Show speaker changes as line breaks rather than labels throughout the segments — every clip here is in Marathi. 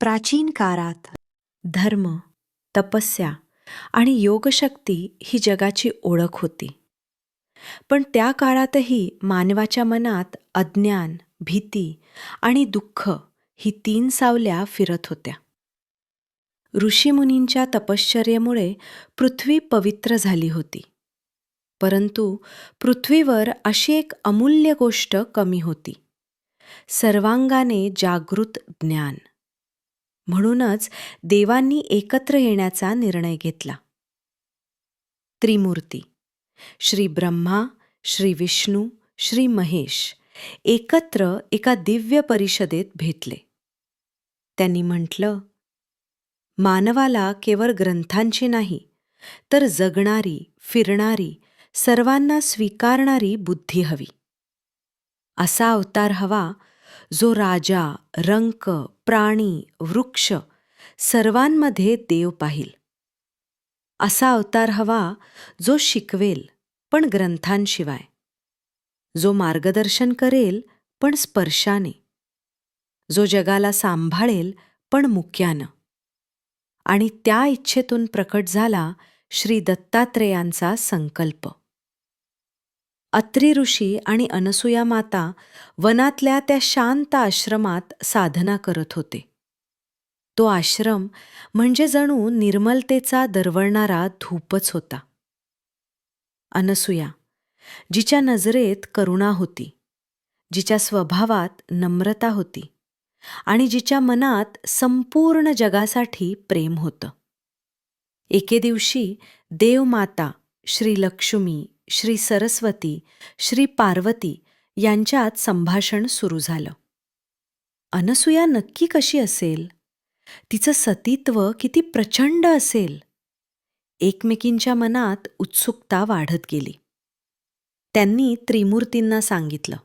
प्राचीन काळात
धर्म तपस्या आणि योगशक्ती ही जगाची ओळख होती. पण त्या काळातही मानवाच्या मनात अज्ञान भीती आणि दुःख ही तीन सावल्या फिरत होत्या. ऋषीमुनींच्या तपश्चर्येमुळे पृथ्वी पवित्र झाली होती. परंतु पृथ्वीवर अशी एक अमूल्य गोष्ट कमी होती. सर्वांगाने जागृत ज्ञान. म्हणूनच देवांनी एकत्र येण्याचा निर्णय घेतला. त्रिमूर्ती. श्री ब्रह्मा श्री विष्णू श्री महेश एकत्र एका दिव्य परिषदेत भेटले. त्यांनी म्हटलं मानवाला केवळ ग्रंथांची नाही तर जगणारी फिरणारी सर्वांना स्वीकारणारी बुद्धी हवी. असा अवतार हवा जो राजा रंक प्राणी वृक्ष सर्वांमध्ये देव पाहिल. असा अवतार हवा जो शिकवेल पण ग्रंथांशिवाय. जो मार्गदर्शन करेल पण स्पर्शाने. जो जगाला सांभाळेल पण मुक्यानं. आणि त्या इच्छेतून प्रकट झाला श्री दत्तात्रेयांचा संकल्प. अत्री ऋषी आणि अनसुया माता वनातल्या त्या शांत आश्रमात साधना करत होते. तो आश्रम म्हणजे जणू निर्मलतेचा दरवळणारा धूपच होता. अनसुया जिच्या नजरेत करुणा होती जिच्या स्वभावात नम्रता होती आणि जिच्या मनात संपूर्ण जगासाठी प्रेम होतं. एके दिवशी देवमाता श्रीलक्ष्मी श्री सरस्वती श्री पार्वती यांच्यात संभाषण सुरू झालं. अनसुया नक्की कशी असेल? तिचं सतीत्व किती प्रचंड असेल? एकमेकींच्या मनात उत्सुकता वाढत गेली. त्यांनी त्रिमूर्तींना सांगितलं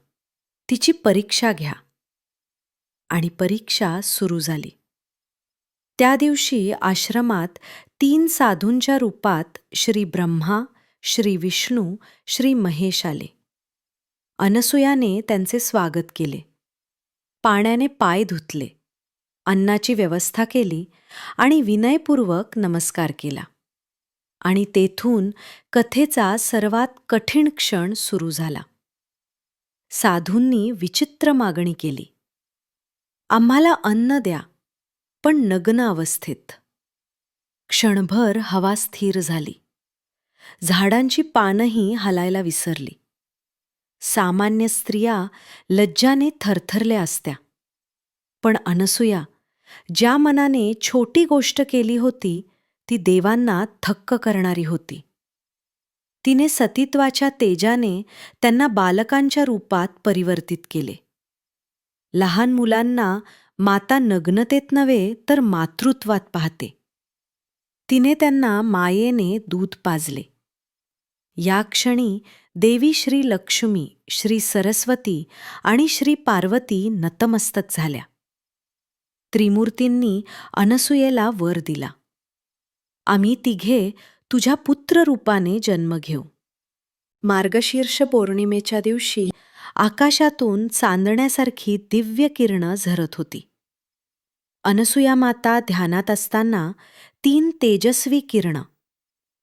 तिची परीक्षा घ्या. आणि परीक्षा सुरू झाली. त्या दिवशी आश्रमात तीन साधूंच्या रूपात श्री ब्रह्मा श्री विष्णू श्री महेश आले. अनसुयाने त्यांचे स्वागत केले. पाण्याने पाय धुतले. अन्नाची व्यवस्था केली आणि विनयपूर्वक नमस्कार केला. आणि तेथून कथेचा सर्वात कठीण क्षण सुरू झाला. साधूंनी विचित्र मागणी केली. आम्हाला अन्न द्या पण नग्न अवस्थेत. क्षणभर हवा स्थिर झाली. झाडांची पानंही हलायला विसरली. सामान्य स्त्रिया लज्जाने थरथरल्या असत्या. पण अनसुया ज्या मनाने छोटी गोष्ट केली होती ती देवांना थक्क करणारी होती. तिने सतीत्वाच्या तेजाने त्यांना बालकांच्या रूपात परिवर्तित केले. लहान मुलांना माता नग्नतेत नव्हे तर मातृत्वात पाहते. तिने त्यांना मायेने दूध पाजले. या क्षणी देवी श्री लक्ष्मी श्री सरस्वती आणि श्री पार्वती नतमस्तक झाल्या. त्रिमूर्तींनी अनसुयेला वर दिला. आम्ही तिघे तुझ्या पुत्र रूपाने जन्म घेऊ. मार्गशीर्ष पौर्णिमेच्या दिवशी आकाशातून चांदण्यासारखी दिव्य किरणं झरत होती. अनसुया माता ध्यानात असताना तीन तेजस्वी किरणं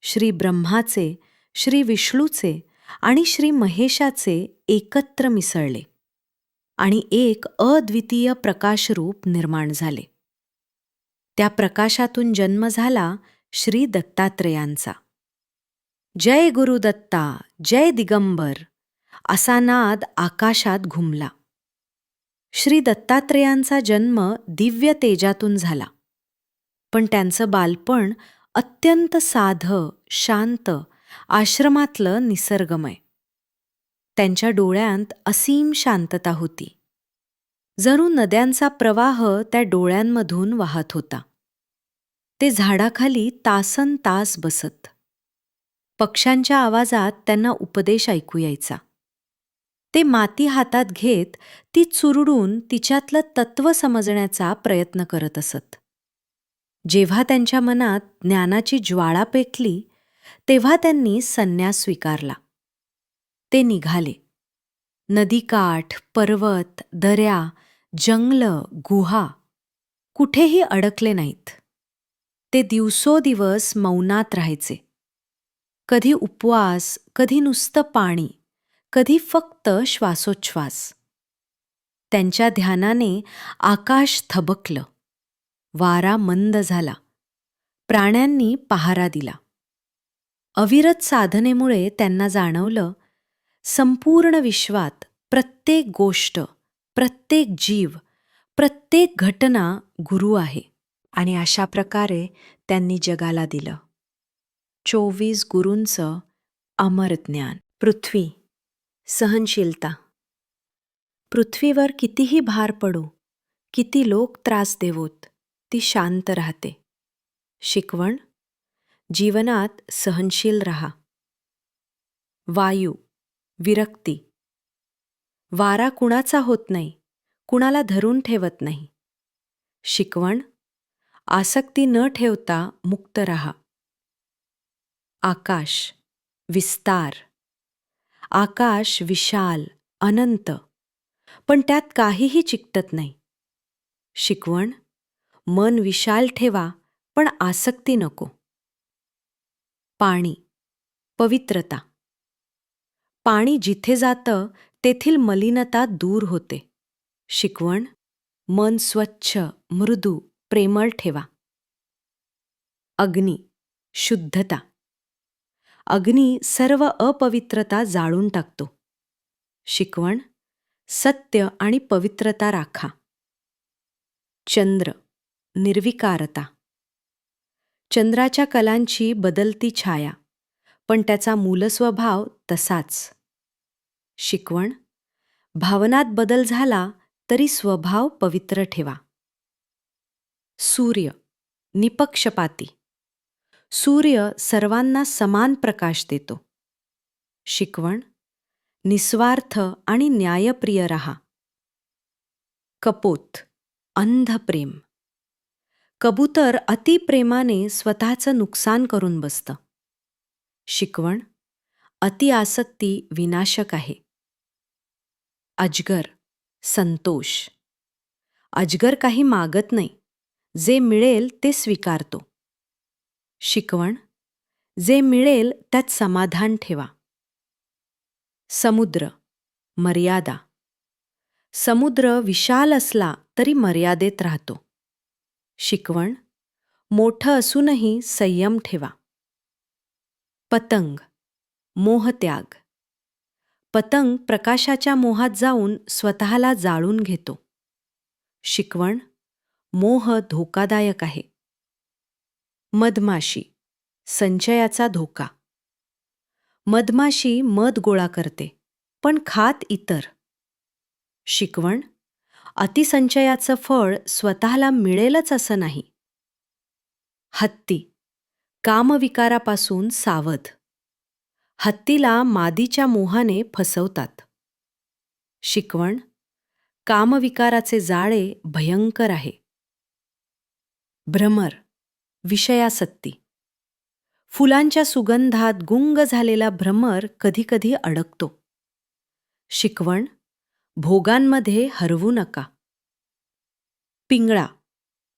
श्री ब्रह्माचे श्री विष्णूचे आणि श्री महेशाचे एकत्र मिसळले आणि एक अद्वितीय प्रकाशरूप निर्माण झाले. त्या प्रकाशातून जन्म झाला श्री दत्तात्रेयांचा. जय गुरुदत्ता जय दिगंबर असा नाद आकाशात घुमला. श्री दत्तात्रेयांचा जन्म दिव्य तेजातून झाला. पण त्यांचं बालपण अत्यंत साधं शांत आश्रमातलं निसर्गमय. त्यांच्या डोळ्यांत असीम शांतता होती. जणू नद्यांचा प्रवाह त्या डोळ्यांमधून वाहत होता. ते झाडाखाली तासन तास बसत. पक्ष्यांच्या आवाजात त्यांना उपदेश ऐकू यायचा. ते माती हातात घेत ती चुरडून तिच्यातलं तत्व समजण्याचा प्रयत्न करत असत. जेव्हा त्यांच्या मनात ज्ञानाची ज्वाळा पेटली तेव्हा त्यांनी संन्यास स्वीकारला. ते निघाले. नदीकाठ पर्वत दऱ्या जंगल गुहा कुठेही अडकले नाहीत. ते दिवसोदिवस मौनात राहायचे. कधी उपवास कधी नुसतं पाणी कधी फक्त श्वासोच्छ्वास. त्यांच्या ध्यानाने आकाश थबकलं. वारा मंद झाला. प्राण्यांनी पहारा दिला. अविरत साधनेमुळे त्यांना जाणवलं संपूर्ण विश्वात प्रत्येक गोष्ट प्रत्येक जीव प्रत्येक घटना गुरु आहे. आणि अशा प्रकारे त्यांनी जगाला दिलं. चोवीस गुरूंचं अमर ज्ञान. पृथ्वी सहनशीलता. पृथ्वीवर कितीही भार पडू किती लोक त्रास देवोत ती शांत राहते. शिकवण जीवनात सहनशील रहा. वायू विरक्ती. वारा कुणाचा होत नाही कुणाला धरून ठेवत नाही. शिकवण आसक्ती न ठेवता मुक्त रहा. आकाश विस्तार. आकाश विशाल अनंत. पण त्यात काहीही चिकटत नाही. शिकवण मन विशाल ठेवा पण आसक्ती नको. पाणी पवित्रता. पाणी जिथे जातं तेथील मलिनता दूर होते. शिकवण मन स्वच्छ मृदू प्रेमळ ठेवा. अग्नी शुद्धता. अग्नी सर्व अपवित्रता जाळून टाकतो. शिकवण सत्य आणि पवित्रता राखा. चंद्र निर्विकारता. चंद्राच्या कलांची बदलती छाया पण त्याचा मूलस्वभाव तसाच. शिकवण भावनात बदल झाला तरी स्वभाव पवित्र ठेवा. सूर्य निपक्षपाती. सूर्य सर्वांना समान प्रकाश देतो. शिकवण निस्वार्थ आणि न्यायप्रिय रहा. कपोत अंधप्रेम. कबूतर अतिप्रेमाने स्वतःचं नुकसान करून बसतं. शिकवण अति आसक्ती विनाशक आहे. अजगर संतोष. अजगर काही मागत नाही. जे मिळेल ते स्वीकारतो. शिकवण जे मिळेल त्यात समाधान ठेवा. समुद्र मर्यादा. समुद्र विशाल असला तरी मर्यादेत राहतो. शिकवण मोठं असूनही संयम ठेवा. पतंग मोहत्याग. पतंग प्रकाशाच्या मोहात जाऊन स्वतःला जाळून घेतो. शिकवण मोह धोकादायक आहे. मधमाशी संचयाचा धोका. मधमाशी मध गोळा करते पण खात इतर. शिकवण अतिसंचयाचं फळ स्वतःला मिळेलच असं नाही. हत्ती कामविकारापासून सावध. हत्तीला मादीच्या मोहाने फसवतात. शिकवण कामविकाराचे जाळे भयंकर आहे. भ्रमर विषयासत्ती. फुलांच्या सुगंधात गुंग झालेला भ्रमर कधीकधी अडकतो. शिकवण भोगांमध्ये हरवू नका. पिंगळा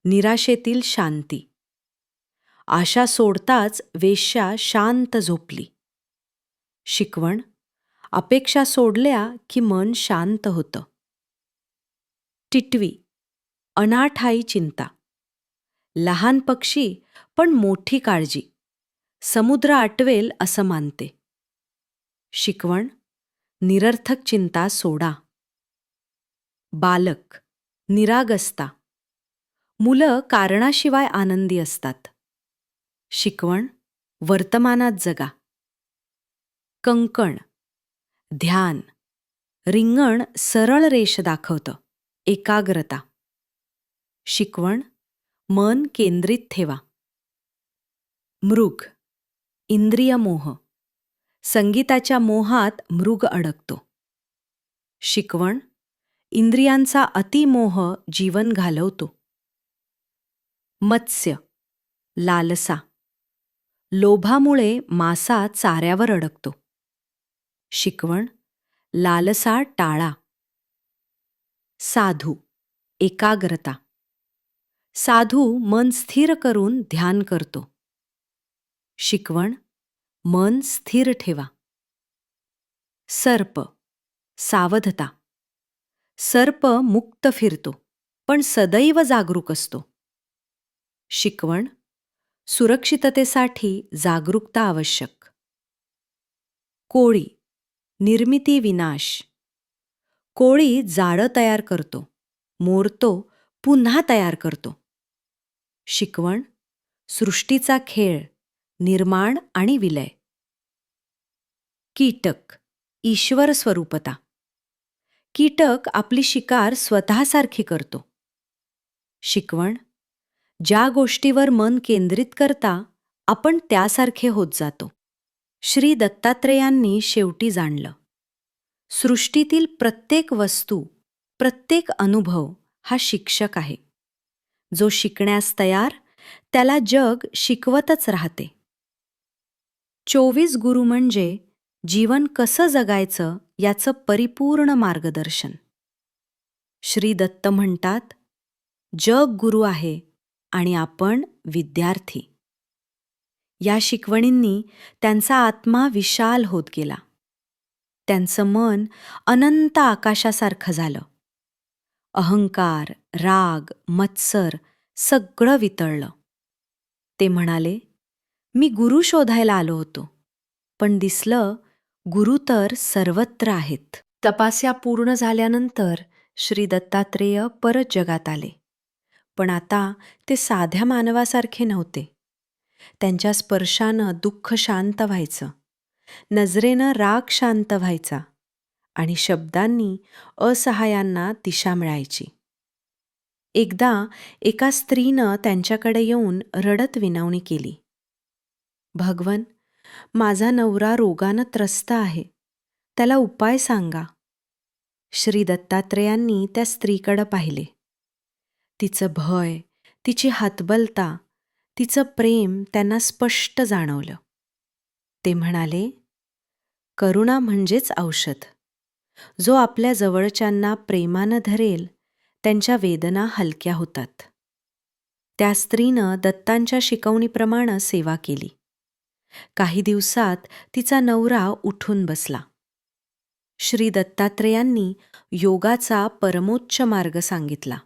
निराशेतील शांती. आशा सोडताच वेश्या शांत झोपली. शिकवण अपेक्षा सोडल्या की मन शांत होतं. टिटवी अनाठाई चिंता. लहान पक्षी पण मोठी काळजी. समुद्र आटवेल असं मानते. शिकवण निरर्थक चिंता सोडा. बालक निरागसता. मुलं कारणाशिवाय आनंदी असतात. शिकवण वर्तमानात जगा. कंकण ध्यान रिंगण सरळ रेष दाखवतं एकाग्रता. शिकवण मन केंद्रित ठेवा. मृग इंद्रिय मोह. संगीताच्या मोहात मृग अडकतो. शिकवण इंद्रियांचा अतिमोह जीवन घालवतो. मत्स्य लालसा लोभामुळे मासा चाऱ्यावर अडकतो. शिकवण लालसा टाळा. साधू एकाग्रता. साधू मन स्थिर करून ध्यान करतो. शिकवण मन स्थिर ठेवा. सर्प सावधता. सर्प मुक्त फिरतो पण सदैव जागरूक असतो. शिकवण सुरक्षिततेसाठी जागरूकता आवश्यक. कोळी निर्मिती विनाश. कोळी जाळं तयार करतो मोरतो पुन्हा तयार करतो. शिकवण सृष्टीचा खेळ निर्माण आणि विलय. कीटक ईश्वर स्वरूपता. कीटक आपली शिकार स्वतःसारखी करतो. शिकवण ज्या गोष्टीवर मन केंद्रित करता आपण त्यासारखे होत जातो. श्री दत्तात्रेयांनी शेवटी जाणलं. सृष्टीतील प्रत्येक वस्तू प्रत्येक अनुभव हा शिक्षक आहे. जो शिकण्यास तयार त्याला जग शिकवतच राहते. चोवीस गुरु म्हणजे जीवन कसं जगायचं याचं परिपूर्ण मार्गदर्शन. श्री दत्त म्हणतात जग गुरु आहे आणि आपण विद्यार्थी. या शिकवणींनी त्यांचा आत्मा विशाल होत गेला. त्यांचं मन अनंत आकाशासारखं झालं. अहंकार राग मत्सर सगळं वितळलं. ते म्हणाले मी गुरु शोधायला आलो होतो पण दिसलं गुरु तर सर्वत्र आहेत. तपास्या पूर्ण झाल्यानंतर श्री दत्तात्रेय परत जगात आले. पण आता ते साध्या मानवासारखे नव्हते. त्यांच्या स्पर्शानं दुःख शांत व्हायचं. नजरेनं राग शांत व्हायचा आणि शब्दांनी असहायांना दिशा मिळायची. एकदा एका स्त्रीनं त्यांच्याकडे येऊन रडत विनवणी केली. भगवन माझा नवरा रोगानं त्रस्त आहे. त्याला उपाय सांगा. श्री दत्तात्रेयांनी त्या स्त्रीकडं पाहिले. तिचं भय तिची हातबलता तिचं प्रेम त्यांना स्पष्ट जाणवलं. ते म्हणाले करुणा म्हणजेच औषध. जो आपल्या जवळच्यांना प्रेमानं धरेल त्यांच्या वेदना हलक्या होतात. त्या स्त्रीनं दत्तांच्या शिकवणीप्रमाणे सेवा केली. काही दिवसात तिचा नवरा उठून बसला. श्री दत्तात्रेयांनी योगाचा परमोच्च मार्ग सांगितला.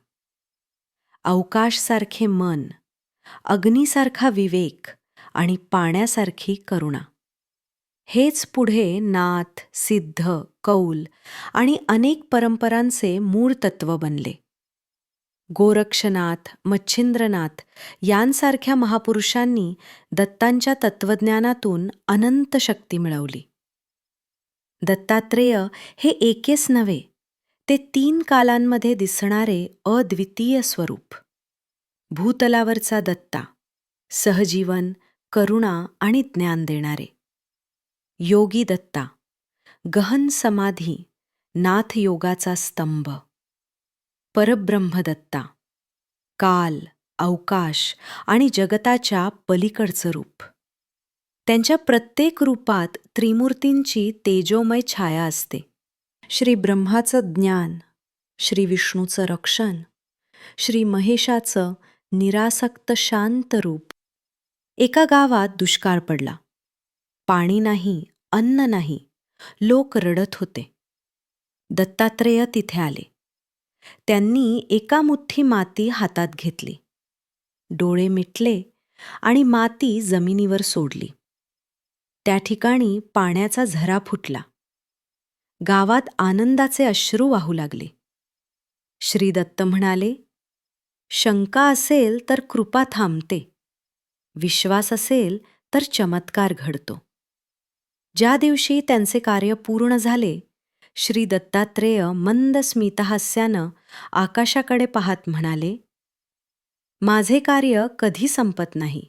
अवकाशसारखे मन अग्नीसारखा विवेक आणि पाण्यासारखी करुणा. हेच पुढे नाथ सिद्ध कौल आणि अनेक परंपरांचे मूळ तत्व बनले. गोरक्षनाथ मच्छिंद्रनाथ यांसारख्या महापुरुषांनी दत्तांच्या तत्वज्ञानातून अनंत शक्ती मिळवली. दत्तात्रेय हे एकेच नव्हे ते तीन कालांमध्ये दिसणारे अद्वितीय स्वरूप. भूतलावरचा दत्ता सहजीवन करुणा आणि ज्ञान देणारे. योगी दत्ता गहन समाधी नाथ योगाचा स्तंभ. परब्रह्मदत्ता. काल अवकाश आणि जगताच्या पलीकडचं रूप. त्यांच्या प्रत्येक रूपात त्रिमूर्तींची तेजोमय छाया असते. श्री ब्रह्माचं ज्ञान श्री विष्णूचं रक्षण श्री महेशाचं निरासक्त शांत रूप. एका गावात दुष्काळ पडला. पाणी नाही अन्न नाही लोक रडत होते. दत्तात्रेय तिथे आले. त्यांनी एका मुठ्ठी माती हातात घेतली. डोळे मिटले आणि माती जमिनीवर सोडली. त्या ठिकाणी पाण्याचा झरा फुटला. गावात आनंदाचे अश्रू वाहू लागले. श्रीदत्त म्हणाले शंका असेल तर कृपा थांबते. विश्वास असेल तर चमत्कार घडतो. ज्या दिवशी त्यांचे कार्य पूर्ण झाले श्री दत्तात्रेय मंद स्मितहास्यानं आकाशाकडे पाहत म्हणाले माझे कार्य कधी संपत नाही.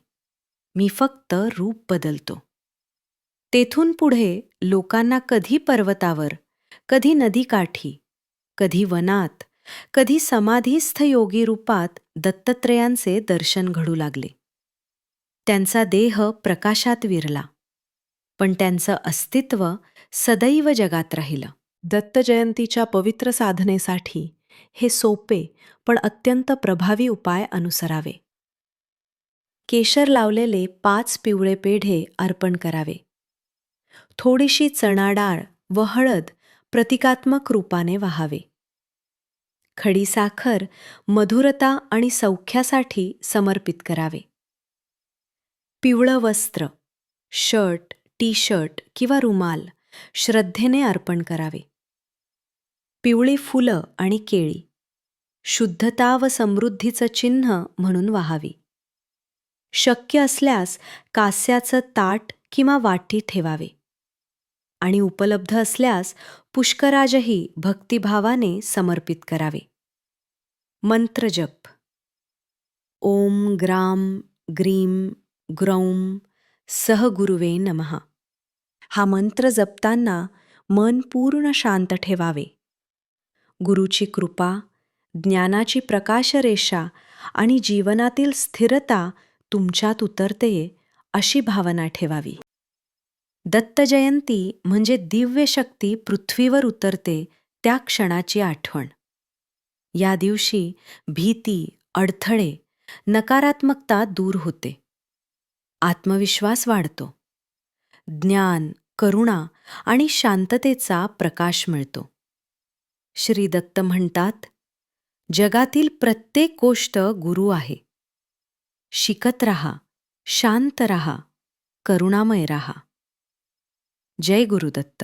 मी फक्त रूप बदलतो. तेथून पुढे लोकांना कधी पर्वतावर कधी नदीकाठी कधी वनात कधी समाधीस्थ योगी रूपात दत्तत्रयांचे दर्शन घडू लागले. त्यांचा देह प्रकाशात विरला पण त्यांचं अस्तित्व सदैव जगात राहिलं. दत्तजयंतीच्या पवित्र साधनेसाठी हे सोपे पण अत्यंत प्रभावी उपाय अनुसरावे. केशर लावलेले पाच पिवळे पेढे अर्पण करावे. थोडीशी चणा डाळ व हळद प्रतिकात्मक रूपाने वहावे. खडीसाखर मधुरता आणि सौख्यासाठी समर्पित करावे. पिवळं वस्त्र शर्ट टी शर्ट किंवा रुमाल श्रद्धेने अर्पण करावे. पिवळी फुलं आणि केळी. शुद्धता व समृद्धीचं चिन्ह म्हणून वाहावी. शक्य असल्यास कास्याचं ताट किंवा वाटी ठेवावे. आणि उपलब्ध असल्यास पुष्कराजही भक्तिभावाने समर्पित करावे. मंत्रजप ओम ग्राम ग्रीम ग्रौम सहगुरुवे नमः. हा मंत्र जपताना मन पूर्ण शांत ठेवावे. गुरुची कृपा ज्ञानाची प्रकाशरेषा आणि जीवनातील स्थिरता तुमच्यात उतरते अशी भावना ठेवावी. दत्तजयंती म्हणजे दिव्य शक्ती पृथ्वीवर उतरते त्या क्षणाची आठवण. या दिवशी भीती अडथळे नकारात्मकता दूर होते. आत्मविश्वास वाढतो. ज्ञान करुणा आणि शांततेचा प्रकाश मिळतो. श्री दत्त म्हणतात जगातील प्रत्येक गोष्ट गुरु आहे. शिकत रहा शांत रहा करुणामय रहा. जय गुरुदत्त.